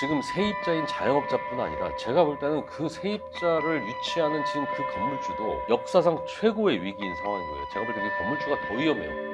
지금 세입자인 자영업자뿐 아니라 제가 볼 때는 그 세입자를 유치하는 지금 그 건물주도 역사상 최고의 위기인 상황인 거예요. 제가 볼 때 그 건물주가 더 위험해요.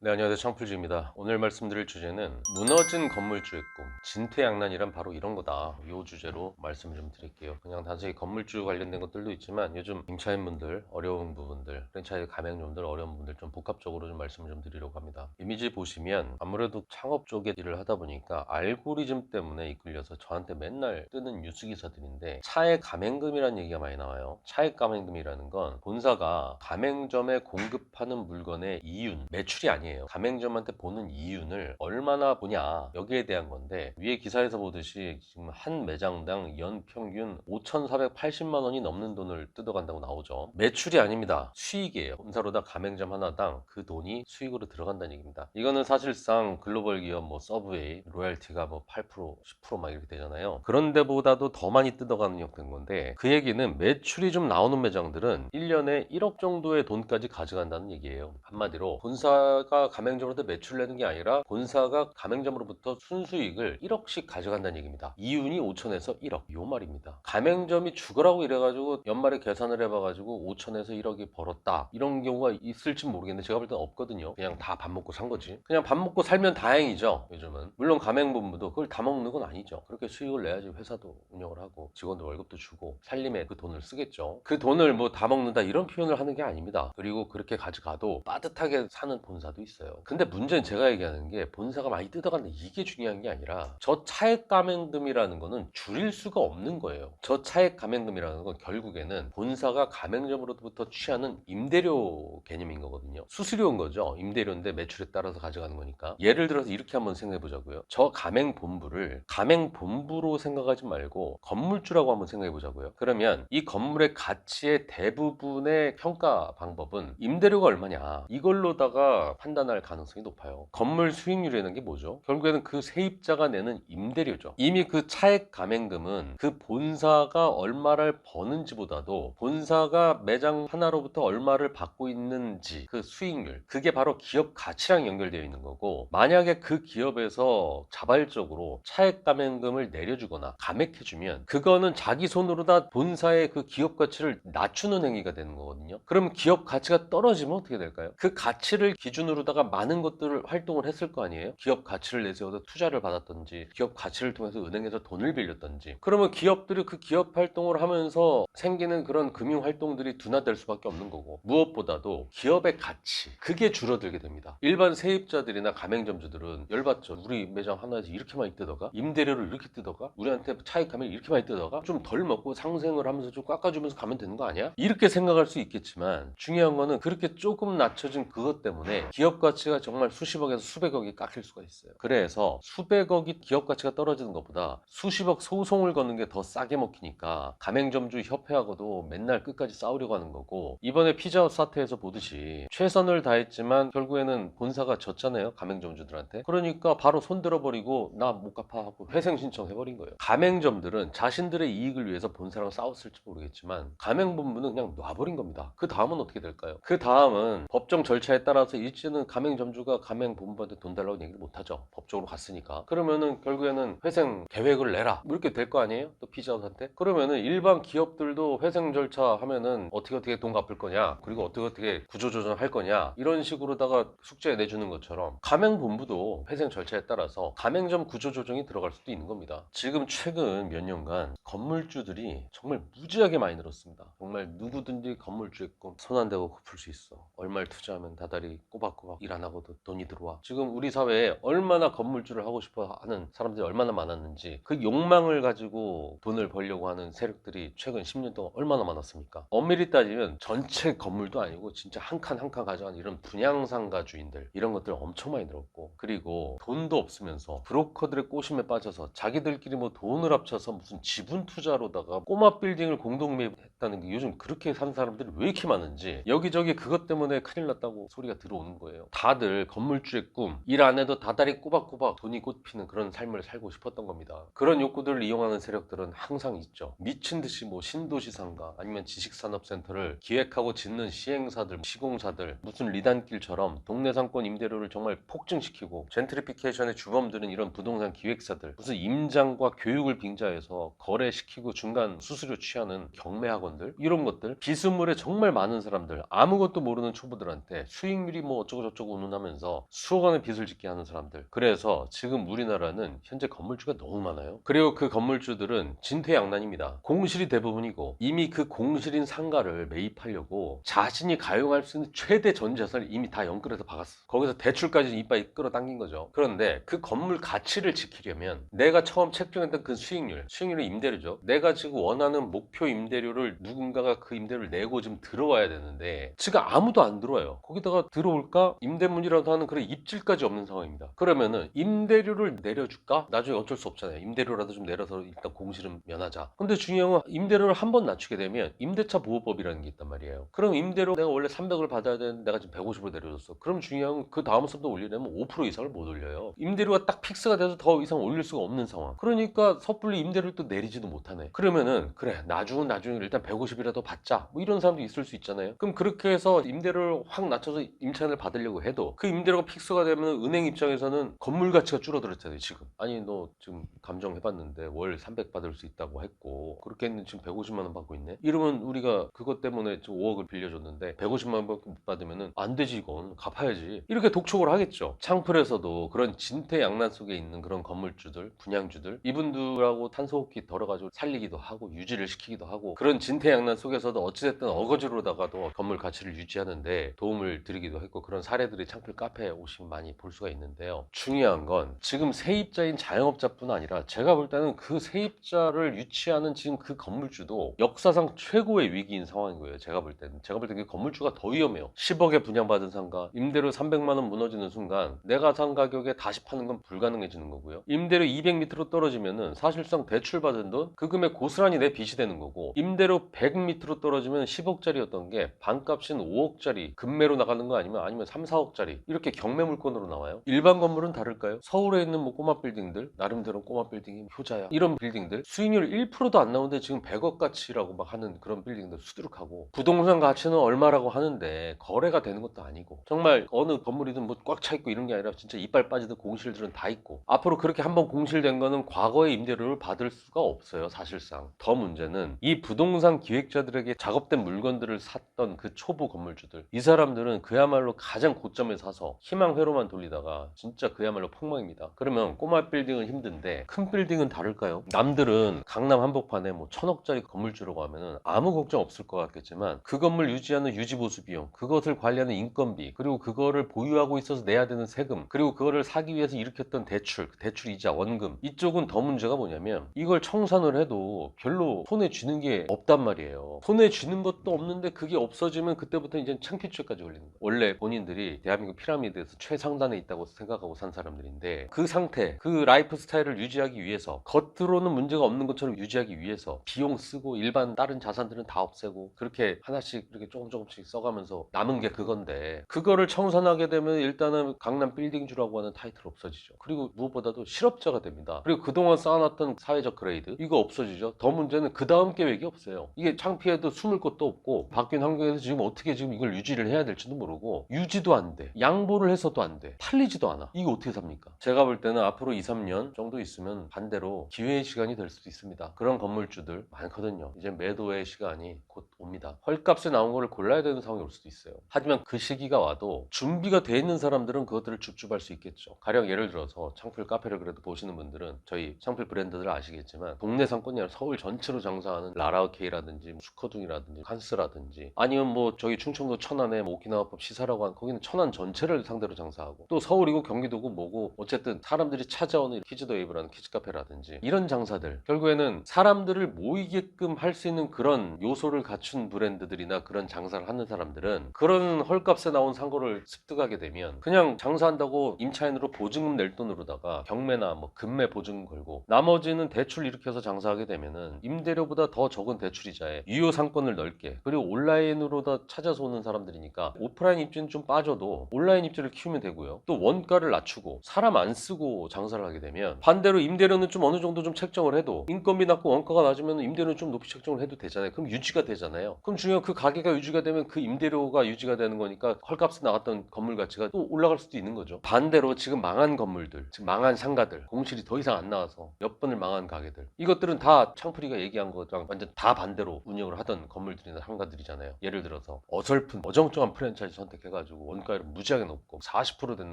네, 안녕하세요. 창풀지입니다. 오늘 말씀드릴 주제는 무너진 건물주의 꿈, 진퇴양난이란 바로 이런 거다. 이 주제로 말씀을 좀 드릴게요. 그냥 단순히 건물주 관련된 것들도 있지만 요즘 임차인분들, 어려운 부분들, 프랜차이즈 가맹점들 어려운 분들 좀 복합적으로 좀 말씀을 좀 드리려고 합니다. 이미지 보시면 아무래도 창업 쪽에 일을 하다 보니까 알고리즘 때문에 이끌려서 저한테 맨날 뜨는 뉴스 기사들인데 차액 가맹금이라는 얘기가 많이 나와요. 차액 가맹금이라는 건 본사가 가맹점에 공급하는 물건의 이윤, 매출이 아니에요. 가맹점한테 보는 이윤을 얼마나 보냐 여기에 대한 건데 위에 기사에서 보듯이 지금 한 매장당 연 평균 5,480만 원이 넘는 돈을 뜯어간다고 나오죠. 매출이 아닙니다. 수익이에요. 본사로다 가맹점 하나당 그 돈이 수익으로 들어간다는 얘기입니다. 이거는 사실상 글로벌 기업 뭐 서브웨이 로얄티가 뭐 8% 10%막 이렇게 되잖아요. 그런 데보다도 더 많이 뜯어가는 형태인 건데 그 얘기는 매출이 좀 나오는 매장들은 1년에 1억 정도의 돈까지 가져간다는 얘기예요. 한마디로 본사가 가맹점으로부터 매출 내는 게 아니라 본사가 가맹점으로부터 순수익을 1억씩 가져간다는 얘기입니다. 이윤이 5천에서 1억 요 말입니다. 가맹점이 죽으라고 이래가지고 연말에 계산을 해봐가지고 5천에서 1억이 벌었다 이런 경우가 있을지 모르겠는데 제가 볼 때는 없거든요. 그냥 다 밥 먹고 산 거지. 그냥 밥 먹고 살면 다행이죠. 요즘은 물론 가맹본부도 그걸 다 먹는 건 아니죠. 그렇게 수익을 내야지 회사도 운영을 하고 직원들 월급도 주고 살림에 그 돈을 쓰겠죠. 그 돈을 뭐 다 먹는다 이런 표현을 하는 게 아닙니다. 그리고 그렇게 가져가도 빠듯하게 사는 본사도 있어요. 근데 문제는 제가 얘기하는 게 본사가 많이 뜯어간다 이게 중요한 게 아니라 저 차액 가맹금이라는 거는 줄일 수가 없는 거예요. 저 차액 가맹금이라는 건 결국에는 본사가 가맹점으로부터 취하는 임대료 개념인 거거든요. 수수료인 거죠. 임대료인데 매출에 따라서 가져가는 거니까. 예를 들어서 이렇게 한번 생각해 보자고요. 저 가맹 본부를 가맹 본부로 생각하지 말고 건물주라고 한번 생각해 보자고요. 그러면 이 건물의 가치의 대부분의 평가 방법은 임대료가 얼마냐 이걸로다가 판단 할 가능성이 높아요. 건물 수익률이라는 게 뭐죠? 결국에는 그 세입자가 내는 임대료죠. 이미 그 차액 가맹금은 그 본사가 얼마를 버는지보다도 본사가 매장 하나로부터 얼마를 받고 있는지 그 수익률 그게 바로 기업 가치랑 연결되어 있는 거고 만약에 그 기업에서 자발적으로 차액 가맹금을 내려주거나 감액해주면 그거는 자기 손으로 다 본사의 그 기업 가치를 낮추는 행위가 되는 거거든요. 그럼 기업 가치가 떨어지면 어떻게 될까요? 그 가치를 기준으로 다가 많은 것들을 활동을 했을 거 아니에요? 기업 가치를 내세워서 투자를 받았던지 기업 가치를 통해서 은행에서 돈을 빌렸던지 그러면 기업들이 그 기업 활동을 하면서 생기는 그런 금융 활동들이 둔화될 수밖에 없는 거고 무엇보다도 기업의 가치 그게 줄어들게 됩니다. 일반 세입자들이나 가맹점주들은 열받죠. 우리 매장 하나에서 이렇게 많이 뜯어가? 임대료를 이렇게 뜯어가? 우리한테 차익하면 이렇게 많이 뜯어가? 좀 덜 먹고 상생을 하면서 좀 깎아주면서 가면 되는 거 아니야? 이렇게 생각할 수 있겠지만 중요한 거는 그렇게 조금 낮춰진 그것 때문에 기업 가치가 정말 수십억에서 수백억이 깎일 수가 있어요. 그래서 수백억이 기업 가치가 떨어지는 것보다 수십억 소송을 거는 게 더 싸게 먹히니까 가맹점주 협회하고도 맨날 끝까지 싸우려고 하는 거고 이번에 피자헛 사태에서 보듯이 최선을 다했지만 결국에는 본사가 졌잖아요 가맹점주들한테. 그러니까 바로 손들어 버리고 나 못 갚아 하고 회생 신청해 버린 거예요. 가맹점들은 자신들의 이익을 위해서 본사랑 싸웠을지 모르겠지만 가맹본부는 그냥 놔버린 겁니다. 그 다음은 어떻게 될까요? 그 다음은 법정 절차에 따라서 일지는 가맹점주가 가맹본부한테 돈 달라고 얘기를 못 하죠. 법적으로 갔으니까. 그러면은 결국에는 회생 계획을 내라. 뭐 이렇게 될 거 아니에요? 또 피자헛한테? 그러면은 일반 기업들도 회생 절차 하면은 어떻게 어떻게 돈 갚을 거냐 그리고 어떻게 어떻게 구조조정 할 거냐 이런 식으로다가 숙제 내주는 것처럼 가맹본부도 회생 절차에 따라서 가맹점 구조조정이 들어갈 수도 있는 겁니다. 지금 최근 몇 년간 건물주들이 정말 무지하게 많이 늘었습니다. 정말 누구든지 건물주의 꿈손안 대고 갚을 수 있어. 얼마를 투자하면 다달이 꼬박꼬박 일 안 하고도 돈이 들어와 지금 우리 사회에 얼마나 건물주를 하고 싶어 하는 사람들이 얼마나 많았는지 그 욕망을 가지고 돈을 벌려고 하는 세력들이 최근 10년 동안 얼마나 많았습니까? 엄밀히 따지면 전체 건물도 아니고 진짜 한 칸 한 칸 가져가는 이런 분양상가 주인들 이런 것들 엄청 많이 늘었고 그리고 돈도 없으면서 브로커들의 꼬심에 빠져서 자기들끼리 뭐 돈을 합쳐서 무슨 지분 투자로다가 꼬마 빌딩을 공동 매입했 다는 게 요즘 그렇게 사는 사람들이 왜 이렇게 많은지 여기저기 그것 때문에 큰일 났다고 소리가 들어오는 거예요. 다들 건물주의 꿈, 일 안 해도 다달이 꼬박꼬박 돈이 꽃피는 그런 삶을 살고 싶었던 겁니다. 그런 욕구들을 이용하는 세력들은 항상 있죠. 미친 듯이 뭐 신도시 상가 아니면 지식산업센터를 기획하고 짓는 시행사들, 시공사들, 무슨 리단길처럼 동네 상권 임대료를 정말 폭증시키고 젠트리피케이션의 주범들은 이런 부동산 기획사들, 무슨 임장과 교육을 빙자해서 거래시키고 중간 수수료 취하는 경매 학원들 이런 것들 비스물에 정말 많은 사람들 아무것도 모르는 초보들한테 수익률이 뭐 어쩌고 저쩌고 운운하면서 수억 원의 빚을 짓게 하는 사람들. 그래서 지금 우리나라는 현재 건물주가 너무 많아요. 그리고 그 건물주들은 진퇴양난입니다. 공실이 대부분이고 이미 그 공실인 상가를 매입하려고 자신이 가용할 수 있는 최대 전 재산을 이미 다 연끌해서 박았어. 거기서 대출까지 이빨 끌어당긴 거죠. 그런데 그 건물 가치를 지키려면 내가 처음 책정했던 그 수익률 수익률은 임대료죠. 내가 지금 원하는 목표 임대료를 누군가가 그 임대료를 내고 지금 들어와야 되는데 지금 아무도 안 들어와요. 거기다가 들어올까? 임대문이라도 하는 그런 입질까지 없는 상황입니다. 그러면은 임대료를 내려줄까? 나중에 어쩔 수 없잖아요. 임대료라도 좀 내려서 일단 공실은 면하자. 근데 중요한 건 임대료를 한 번 낮추게 되면 임대차 보호법이라는 게 있단 말이에요. 그럼 임대료 내가 원래 300을 받아야 되는데 내가 지금 150을 내려줬어. 그럼 중요한 건 그 다음 수도 올리려면 5% 이상을 못 올려요. 임대료가 딱 픽스가 돼서 더 이상 올릴 수가 없는 상황. 그러니까 섣불리 임대료를 또 내리지도 못하네. 그러면은 그래 나중은 나중에 일단 150이라도 받자. 뭐 이런 사람도 있을 수 있잖아요. 그럼 그렇게 해서 임대료를 확 낮춰서 임차인을 받으려고 해도 그 임대료가 픽스가 되면 은행 입장에서는 건물 가치가 줄어들었잖아요 지금. 아니 너 지금 감정해봤는데 월 300 받을 수 있다고 했고 그렇게 했는데 지금 150만 원 받고 있네? 이러면 우리가 그것 때문에 지금 5억을 빌려줬는데 150만 원밖에 못 받으면은 안 되지 이건. 갚아야지. 이렇게 독촉을 하겠죠. 창풀에서도 그런 진퇴양난 속에 있는 그런 건물주들 분양주들 이분들하고 탄소호흡기 덜어가지고 살리기도 하고 유지를 시키기도 하고 그런 진 퇴양난 속에서도 어찌됐든 어거지로다가도 건물 가치를 유지하는데 도움을 드리기도 했고 그런 사례들이 창풀 카페에 오시면 많이 볼 수가 있는데요. 중요한 건 지금 세입자인 자영업자뿐 아니라 제가 볼 때는 그 세입자를 유치하는 지금 그 건물주도 역사상 최고의 위기인 상황인 거예요 제가 볼 때는. 제가 볼 때 그 건물주가 더 위험해요. 10억에 분양받은 상가 임대료 300만 원 무너지는 순간 내가 산 가격에 다시 파는 건 불가능해지는 거고요. 임대료 200m로 떨어지면은 사실상 대출 받은 돈 그 금액 고스란히 내 빚이 되는 거고 임대료 100m로 떨어지면 10억짜리였던 게 반값인 5억짜리 금매로 나가는 거 아니면 아니면 3, 4억짜리 이렇게 경매 물건으로 나와요? 일반 건물은 다를까요? 서울에 있는 뭐 꼬마 빌딩들 나름대로 꼬마 빌딩이 효자야. 이런 빌딩들 수익률 1%도 안 나오는데 지금 100억 가치라고 막 하는 그런 빌딩들 수두룩하고 부동산 가치는 얼마라고 하는데 거래가 되는 것도 아니고 정말 어느 건물이든 뭐 꽉 차 있고 이런 게 아니라 진짜 이빨 빠지는 공실들은 다 있고 앞으로 그렇게 한번 공실된 거는 과거의 임대료를 받을 수가 없어요 사실상. 더 문제는 이 부동산 기획자들에게 작업된 물건들을 샀던 그 초보 건물주들. 이 사람들은 그야말로 가장 고점에 사서 희망 회로만 돌리다가 진짜 그야말로 폭망입니다. 그러면 꼬마 빌딩은 힘든데 큰 빌딩은 다를까요? 남들은 강남 한복판에 뭐 천억짜리 건물주라고 하면은 아무 걱정 없을 것 같겠지만 그 건물 유지하는 유지보수 비용 그것을 관리하는 인건비 그리고 그거를 보유하고 있어서 내야 되는 세금 그리고 그거를 사기 위해서 일으켰던 대출 대출 이자 원금. 이쪽은 더 문제가 뭐냐면 이걸 청산을 해도 별로 손에 쥐는 게 없단 말이에요. 손에 쥐는 것도 없는데 그게 없어지면 그때부터 이제 창피죄까지 걸리는 거예요. 원래 본인들이 대한민국 피라미드에서 최상단에 있다고 생각하고 산 사람들인데 그 상태 그 라이프 스타일을 유지하기 위해서 겉으로는 문제가 없는 것처럼 유지하기 위해서 비용 쓰고 일반 다른 자산들은 다 없애고 그렇게 하나씩 이렇게 조금 조금씩 써가면서 남은 게 그건데 그거를 청산하게 되면 일단은 강남 빌딩주라고 하는 타이틀 없어지죠. 그리고 무엇보다도 실업자가 됩니다. 그리고 그동안 쌓아놨던 사회적 그레이드 이거 없어지죠. 더 문제는 그 다음 계획이 없어요 이게 창피해도 숨을 곳도 없고 바뀐 환경에서 지금 어떻게 지금 이걸 유지를 해야 될지도 모르고 유지도 안 돼. 양보를 해서도 안 돼. 팔리지도 않아. 이거 어떻게 삽니까? 제가 볼 때는 앞으로 2, 3년 정도 있으면 반대로 기회의 시간이 될 수도 있습니다. 그런 건물주들 많거든요. 이제 매도의 시간이 곧 옵니다. 헐값에 나온 거를 골라야 되는 상황이 올 수도 있어요. 하지만 그 시기가 와도 준비가 돼 있는 사람들은 그것들을 줍줍할 수 있겠죠. 가령 예를 들어서 창풀 카페를 그래도 보시는 분들은 저희 창풀 브랜드들 아시겠지만 동네 상권이 아니라 서울 전체로 장사하는 라라오케이라 든지 뭐 수커둥이라든지 칸스라든지 아니면 뭐 저희 충청도 천안에 뭐 오키나와법 시사라고 한 거기는 천안 전체를 상대로 장사하고 또 서울이고 경기도고 뭐고 어쨌든 사람들이 찾아오는 키즈더 웨이브라는 키즈 카페라든지 이런 장사들. 결국에는 사람들을 모이게끔 할 수 있는 그런 요소를 갖춘 브랜드들이나 그런 장사를 하는 사람들은 그런 헐값에 나온 상고를 습득하게 되면 그냥 장사한다고 임차인으로 보증금 낼 돈으로다가 경매나 뭐 금매 보증금 걸고 나머지는 대출 일으켜서 장사하게 되면은 임대료보다 더 적은 대출이 자에 유효 상권을 넓게 그리고 온라인으로 다 찾아서 오는 사람들이니까 오프라인 입지는 좀 빠져 빠져도 온라인 입지를 키우면 되고요. 또 원가를 낮추고 사람 안 쓰고 장사를 하게 되면 반대로 임대료는 좀 어느 정도 좀 책정을 해도 인건비 낮고 원가가 낮으면 임대료는 좀 높이 책정을 해도 되잖아요. 그럼 유지가 되잖아요. 그럼 중요한 그 가게가 유지가 되면 그 임대료가 유지가 되는 거니까 헐값에 나갔던 건물 가치가 또 올라갈 수도 있는 거죠. 반대로 지금 망한 건물들, 지금 망한 상가들, 공실이 더 이상 안 나와서 몇 번을 망한 가게들 이것들은 다 창풀이가 얘기한 거랑 완전 다 반대 로 운영을 하던 건물들이나 상가들이잖아요. 예를 들어서 어설픈 어정쩡한 프랜차이즈 선택해가지고 원가율을 무지하게 높고 40% 되는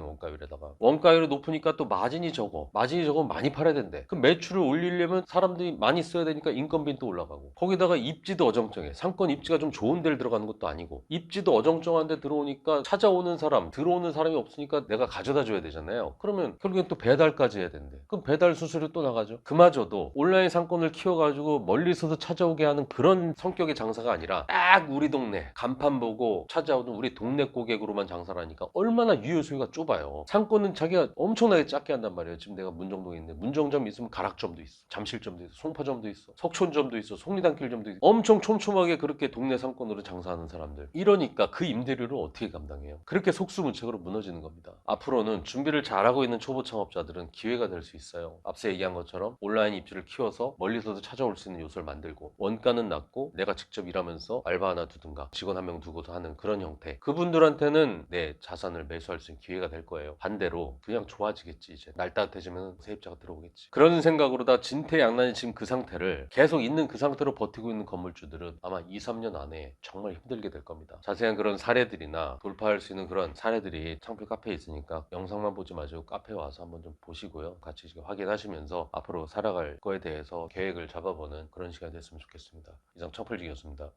원가율에다가 원가율이 높으니까 또 마진이 적어. 마진이 적으면 많이 팔아야 된대. 그럼 매출을 올리려면 사람들이 많이 써야 되니까 인건비는 또 올라가고. 거기다가 입지도 어정쩡해. 상권 입지가 좀 좋은 데를 들어가는 것도 아니고 입지도 어정쩡한 데 들어오니까 찾아오는 사람 들어오는 사람이 없으니까 내가 가져다 줘야 되잖아요. 그러면 결국엔 또 배달까지 해야 된대. 그럼 배달 수수료 또 나가죠. 그마저도 온라인 상권을 키워가지고 멀리서도 찾아오게 하는 그런 성격의 장사가 아니라 딱 우리 동네 간판 보고 찾아오는 우리 동네 고객으로만 장사를 하니까 얼마나 유효 수요가 좁아요. 상권은 자기가 엄청나게 작게 한단 말이에요. 지금 내가 문정동에 있는데 문정점 있으면 가락점도 있어 잠실점도 있어 송파점도 있어 석촌점도 있어 속리단길점도 있어. 엄청 촘촘하게 그렇게 동네 상권으로 장사하는 사람들. 이러니까 그 임대료를 어떻게 감당해요? 그렇게 속수무책으로 무너지는 겁니다. 앞으로는 준비를 잘하고 있는 초보 창업자들은 기회가 될 수 있어요. 앞서 얘기한 것처럼 온라인 입지를 키워서 멀리서도 찾아올 수 있는 요소를 만들고 원가는 낮고 내가 직접 일하면서 알바 하나 두든가 직원 한 명 두고도 하는 그런 형태. 그분들한테는 내 자산을 매수할 수 있는 기회가 될 거예요. 반대로 그냥 좋아지겠지 이제. 날 따뜻해지면 세입자가 들어오겠지. 그런 생각으로 다 진퇴양난이 지금 그 상태를 계속 있는 그 상태로 버티고 있는 건물주들은 아마 2, 3년 안에 정말 힘들게 될 겁니다. 자세한 그런 사례들이나 돌파할 수 있는 그런 사례들이 창필 카페에 있으니까 영상만 보지 마시고 카페에 와서 한번 좀 보시고요. 같이 확인하시면서 앞으로 살아갈 거에 대해서 계획을 잡아보는 그런 시간이 됐으면 좋겠습니다 이상 첫 풀지기였습니다.